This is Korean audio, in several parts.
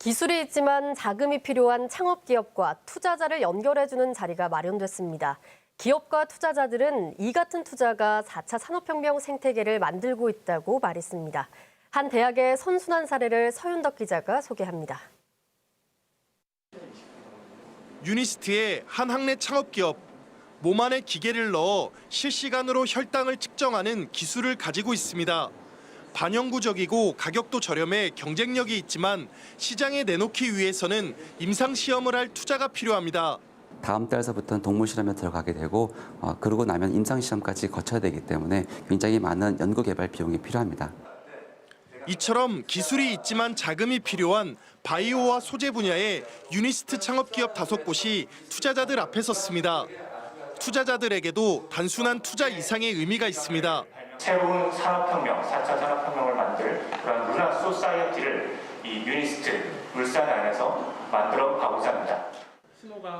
기술이 있지만 자금이 필요한 창업 기업과 투자자를 연결해주는 자리가 마련됐습니다. 기업과 투자자들은 이 같은 투자가 4차 산업혁명 생태계를 만들고 있다고 말했습니다. 한 대학의 선순환 사례를 서윤덕 기자가 소개합니다. 유니스트의 한 학내 창업 기업 몸 안에 기계를 넣어 실시간으로 혈당을 측정하는 기술을 가지고 있습니다. 반영구적이고 가격도 저렴해 경쟁력이 있지만 시장에 내놓기 위해서는 임상 시험을 할 투자가 필요합니다. 다음 달서부터는 동물 실험에 들어가게 되고 어, 그러고 나면 임상 시험까지 거쳐야 되기 때문에 굉장히 많은 연구 개발 비용이 필요합니다. 이처럼 기술이 있지만 자금이 필요한 바이오와 소재 분야의 유니스트 창업 기업 다섯 곳이 투자자들 앞에 섰습니다. 투자자들에게도 단순한 투자 이상의 의미가 있습니다. 새로운 산업혁명, 4차 산업혁명을 만들 그런 루나 소사이어티를 이 유니스트 울산 안에서 만들어 가고자 합니다.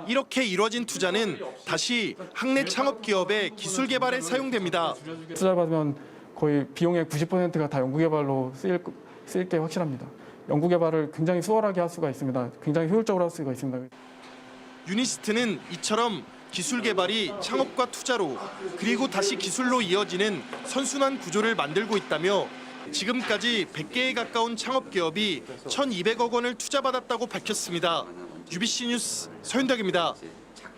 이렇게 이뤄진 투자는 다시 학내 창업 기업의 기술 개발에 사용됩니다. 투자를 받으면 거의 비용의 90%가 다 연구 개발로 쓰일, 쓰일 게 확실합니다. 연구 개발을 굉장히 수월하게 할 수가 있습니다. 굉장히 효율적으로 할 수가 있습니다. 유니스트는 이처럼 기술 개발이 창업과 투자로 그리고 다시 기술로 이어지는 선순환 구조를 만들고 있다며 지금까지 100개에 가까운 창업 기업이 1,200억 원을 투자받았다고 밝혔습니다. UBC 뉴스 서윤덕입니다.